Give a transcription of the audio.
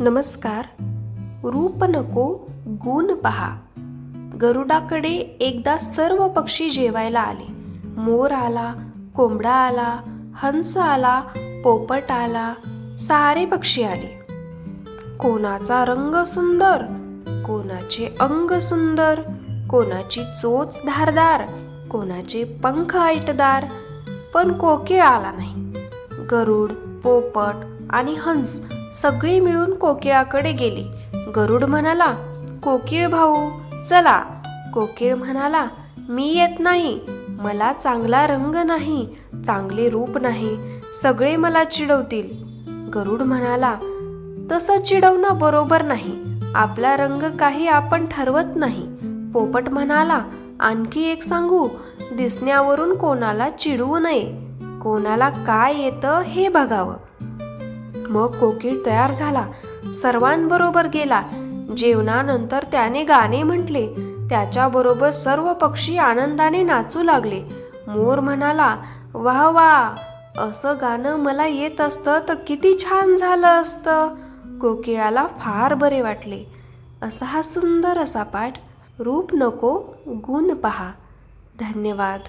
नमस्कार. रूप नको गुण पहा. गरुडाकडे एकदा सर्व पक्षी जेवायला आले. मोर आला कोंबडा आला हंस आला पोपट आला सारे पक्षी आले. कोणाचा रंग सुंदर कोणाचे अंग सुंदर कोणाची चोच धारदार कोणाचे पंख ऐटदार पण कोकिळ आला नाही. गरुड पोपट आणि हंस सगळी मिळून कोकिळाकडे गेली. गरुड म्हणाला कोकिळ भाऊ चला. कोकिळ म्हणाला मी येत नाही. मला चांगला रंग नाही चांगले रूप नाही. सगळे मला चिडवतील. गरुड म्हणाला तसं चिडवणं बरोबर नाही. आपला रंग काही आपण ठरवत नाही. पोपट म्हणाला आणखी एक सांगू दिसण्यावरून कोणाला चिडवू नये. कोणाला काय येतं हे बघावं. मग कोकिळ तयार झाला. सर्वांबरोबर गेला. जेवणानंतर त्याने गाणे म्हटले. त्याच्याबरोबर सर्व पक्षी आनंदाने नाचू लागले. मोर म्हणाला वा वा असं गाणं मला येत असतं तर किती छान झालं असतं कोकिळाला फार बरे वाटले. असा हा सुंदर असा पाठ. रूप नको गुण पहा. धन्यवाद.